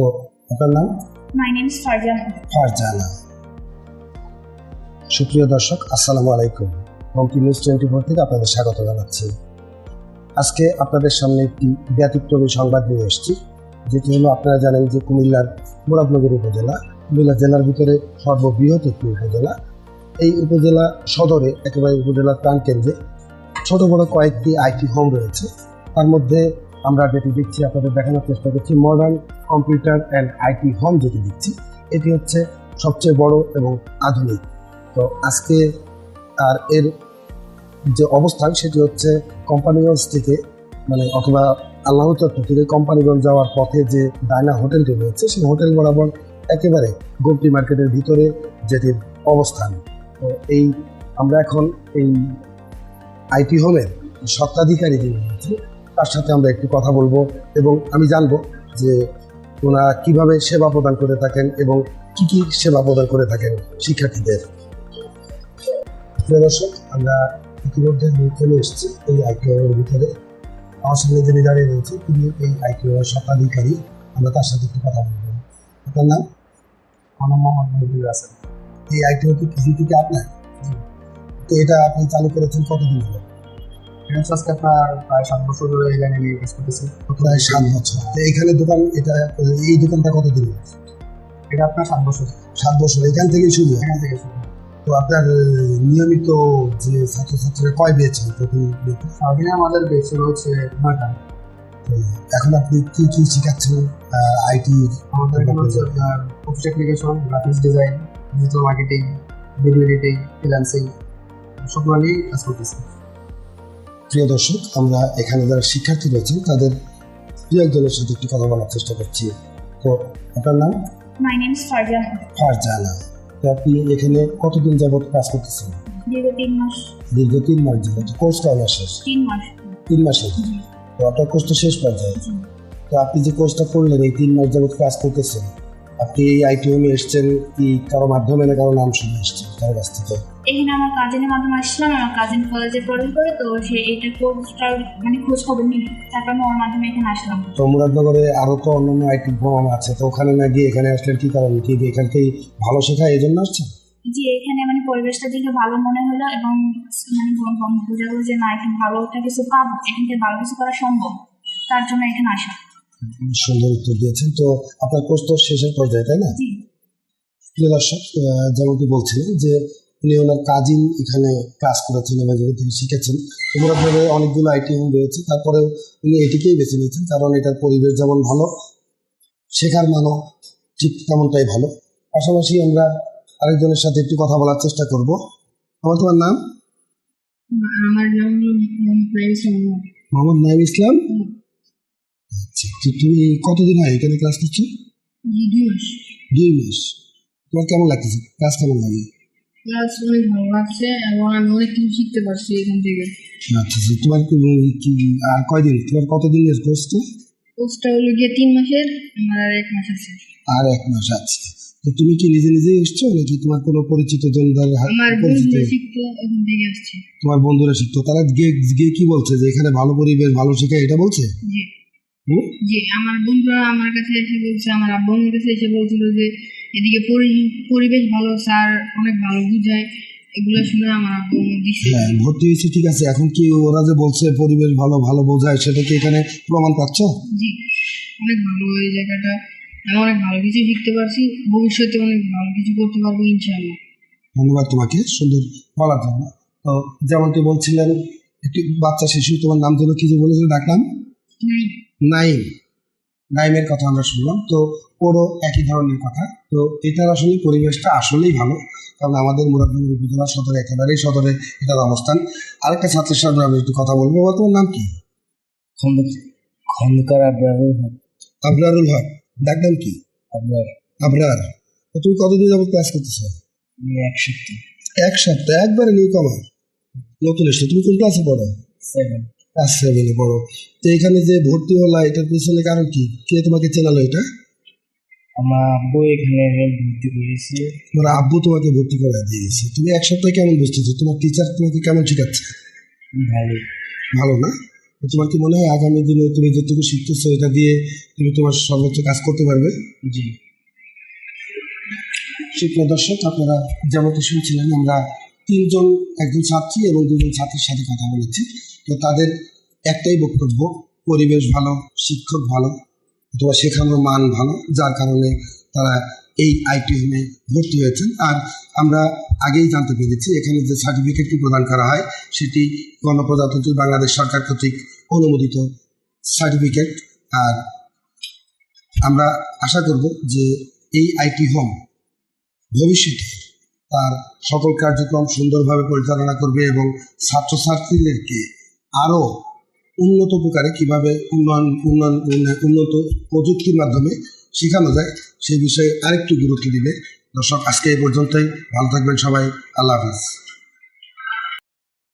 তো আপনার নাম? My name is Farjana. Farzana. সুপ্রিয় দর্শক আসসালামু আলাইকুম। পম্পি নিউজ টোয়েন্টি ফোর থেকে আপনাদের স্বাগত জানাচ্ছি। আজকে আপনাদের সামনে একটি ব্যতিক্রমী সংবাদ নিয়ে এসেছি যেটি হলো আপনারা জানেন যে কুমিল্লার মুরাদনগর উপজেলা কুমিল্লা জেলার ভিতরে সর্ববৃহৎ একটি উপজেলা। এই উপজেলা সদরে একেবারে উপজেলার প্রাণকেন্দ্রে ছোট বড় কয়েকটি আইটি হোম রয়েছে। তার মধ্যে আমরা যেটি দেখছি, আপনাদের দেখানোর চেষ্টা করছি modern computer and IT home যেটি দেখছি, এটি হচ্ছে সবচেয়ে বড় এবং আধুনিক। তো আজকে আর এর যে অবস্থান, সেটি হচ্ছে কোম্পানিগঞ্জ থেকে মানে অথবা আল্লাহ চত্বর থেকে কোম্পানিগঞ্জ যাওয়ার পথে যে ডায়না হোটেলটি রয়েছে, সেই হোটেল বরাবর একেবারে গোমটি মার্কেটের ভিতরে যেটির অবস্থান। তো এই আমরা এখন এই আইটি হোমের স্বত্বাধিকারী যিনি রয়েছে তার সাথে আমরা একটু কথা বলব এবং আমি জানব যে ওনারা কীভাবে সেবা প্রদান করে থাকেন এবং কি কি সেবা প্রদান করে থাকেন শিক্ষার্থীদের। প্রিয় দর্শক আমরা ইতিমধ্যে চলে এসেছি এই আইটিআইয়ের ভিতরে। আমার সামনে যিনি দাঁড়িয়ে রয়েছে তিনি এই আইটিআইয়ের স্বত্বাধিকারী। আমরা তার সাথে একটু কথা বলব। আপনার নাম? আমার নাম মোহাম্মদ মহিদুল হাসান। এই কিছু থেকে আপনার? তো এটা আপনি চালু করেছেন কতদিন হলো? আজকে আপনার প্রায় সাত বছর ধরে এই নিয়ে কাজ করতেছি প্রায় সাত বছর। এইখানে দোকান এটা এই দোকানটা কতদিন হলো? এটা আপনার সাত বছর। সাত বছর এখান থেকেই শুরু? এখান থেকে শুরু। তো আপনার নিয়মিত যে ছাত্রছাত্রীরা কয় পেয়েছেন প্রতি সারাদিনে আমাদের বেশি হচ্ছে নয়টা। এখন আপনি কি কি শেখাচ্ছেন? আইটি আমাদের এখানে হচ্ছে আপনার office application graphics design digital marketing video editing freelancing সবগুলো নিয়ে কাজ করতেছি। প্রিয় দর্শক আমরা এখানে যারা শিক্ষার্থী রয়েছেন তাদের দু একজনের সাথে একটু কথা বলার চেষ্টা করছি। তো আপনার নাম? Name is Farzana. তো আপনি এখানে কতদিন যাবত কাজ করতেছেন? দীর্ঘ তিন মাস। দীর্ঘ তিন মাস যাবত কোর্স কয় মাস শেষ? তিন মাস। তিন মাসের তো আপনার কোর্স তো শেষ পর্যায়ে? তো আপনি যে কোর্সটা করলেন এই তিন মাস যাবত কাজ করতেছেন আপনি এই আইটিএমে এসছেন কি কারও মাধ্যমে না কারও নাম শুনে এসছেন কারও কাছ থেকে? এখানে আমার কাজিনের মাধ্যমে আসছিলাম আমার কাজিন কলেজে পড়ার করে তো সে এইটা কোর্সটার মানে খোঁজ খবর নিল। তারপর আমি ওর মাধ্যমে এখানে আসলাম। তো মুরাদনগরে আরও তো অন্যান্য আইটি ফর্ম আছে তো ওখানে না গিয়ে এখানে আসলেন কি কারণ? কি এখানকেই ভালো শেখায় এই জন্য আসছেন? যে এখানে মানে পরিবেশটা দেখে ভালো মনে হলো এবং মানে বোঝা গেলো যে না এখানে ভালো একটা কিছু পাবো এখান থেকে ভালো কিছু করা সম্ভব। তার জন্য এখানে আসা। সুন্দর উত্তর দিয়েছেন। তো আপনার কোর্স তো শেষের পর্যায়ে তাই না? প্রিয় দর্শক যেমনটি বলছিলেন যে উনি ওনার কাজিন এখানে কাজ করেছেন এবং এখান থেকে শিখেছেন। তো মুরাদনগরে অনেকগুলো আইটি হোম রয়েছে তারপরে উনি এটিকেই বেছে নিয়েছেন কারণ এটার পরিবেশ যেমন ভালো শেখার মানও ঠিক তেমনটাই ভালো। পাশাপাশি আমরা আরেকজনের সাথে একটু কথা বলার চেষ্টা করব। আমার তোমার নাম? আমার নাম মোহাম্মদ মোহাম্মদ নাইম ইসলাম? আচ্ছা তো তুমি কতদিন হয় এখানে ক্লাস করছ? দুই মাস। তোমার কেমন লাগতেছে? ক্লাস কেমন লাগে? ক্লাস অনেক ভালো লাগছে এবং আমি অনেক কিছু শিখতে পারছি এখান থেকে। আচ্ছা তোমার কি- আর কয়দিন? তোমার কতদিনের কোর্স তো কোর্সটা হলো গিয়ে তিন মাসের আমার আর এক মাস আছে। আর এক মাস আছে। তো তুমি কি নিজে নিজেই এসছো নাকি তোমার কোনো পরিচিত জনদার আমার বন্ধুরা শিখতো এখান থেকে আসছে। তোমার বন্ধুরা শিখতো। তারা গিয়ে গিয়ে কি বলছে যে এখানে ভালো পরিবেশ ভালো শেখায় এটা বলছে? জি? জি আমার বন্ধুরা আমার কাছে এসে বলছে আমার আব্বু আমার কাছে এসে বলছিল যে এদিকে পরি- পরিবেশ ভালো স্যার অনেক ভালো বুঝায়। এগুলো শুনে আমার আব্বু দিচ্ছে হ্যাঁ ভর্তি হয়েছে ঠিক আছে। এখন কি ওরা যে বলছে পরিবেশ ভালো ভালো বোঝায় সেটা কি এখানে প্রমাণ পাচ্ছ? জি অনেক ভালো এই জায়গাটা। আমি অনেক ভালো কিছু শিখতে পারছি। ভবিষ্যতে অনেক ভালো কিছু করতে পারব ইনশাআল্লাহ। ধন্যবাদ তোমাকে সুন্দর বলার জন্য তো যেমনটি বলছিলেন একটি বাচ্চা শিশু তোমার নাম যেন কি যে বলেছিল ডাকলাম নাইম। নাইমের কথা আমরা শুনলাম। তো ওরও একই ধরনের কথা। তো এটার আসলে পরিবেশটা আসলেই ভালো। কারণ আমাদের মুরাদনগর উপজেলা সদরে একেবারেই সদরে এটার অবস্থান। আরেকটা ছাত্রের সাথে আমি একটু কথা বলব। বাবা, তোমার নাম কি? খন্দকার আব্রাহুল হক। আবরারুল হক। ডাকনাম কি? আপনার আবরার। তো তুমি কতদিন যাবত ক্লাস করতেছো? এক সপ্তাহ। এক সপ্তাহ। একবারে নিউ কামার। নতুন এসছো। তুমি কোন ক্লাসে পড়ো? সেভেন। ক্লাস সেভেনে পড়ো তো এখানে যে ভর্তি হলা এটার পিছনে কারণ কি? কে তোমাকে চেনালো এটা? আমার আব্বু এখানে ভর্তি করেছে। তোমার আব্বু তোমাকে ভর্তি করা দিয়েছে। তুমি এক সপ্তাহে কেমন বুঝতেছো তোমার টিচার তোমাকে কেমন শেখাচ্ছে? ভালো। ভালো না? তোমার কি মনে হয় আগামী দিনে তুমি যেটুকু শিখতেছো এটা দিয়ে তুমি তোমার সর্বোচ্চ কাজ করতে পারবে? জি। সুপ্রিয় দর্শক আপনারা যেমনটি শুনছিলেন আমরা তিনজন একজন ছাত্রী এবং দুজন ছাত্রীর সাথে কথা বলেছি। তো তাদের একটাই বক্তব্য, পরিবেশ ভালো, শিক্ষক ভালো, অথবা শেখানোর মান ভালো, যার কারণে তারা এই আইটি হোমে ভর্তি হয়েছেন। আর আমরা আগেই জানতে পেরেছি, এখানে যে সার্টিফিকেটটি প্রদান করা হয়, সেটি গণপ্রজাতন্ত্রী বাংলাদেশ সরকার কর্তৃক অনুমোদিত সার্টিফিকেট আর আমরা আশা করব যে এই আইটি হোম ভবিষ্যতে তার সকল কার্যক্রম সুন্দরভাবে পরিচালনা করবে এবং ছাত্রছাত্রীদেরকে আরও উন্নত প্রকারে কীভাবে উন্নয়ন উন্নয়ন উন্নত প্রযুক্তির মাধ্যমে শেখানো যায় সেই বিষয়ে আরেকটু গুরুত্ব দিবে। দর্শক, আজকে এই পর্যন্তই। ভালো থাকবেন সবাই। আল্লাহ হাফিজ।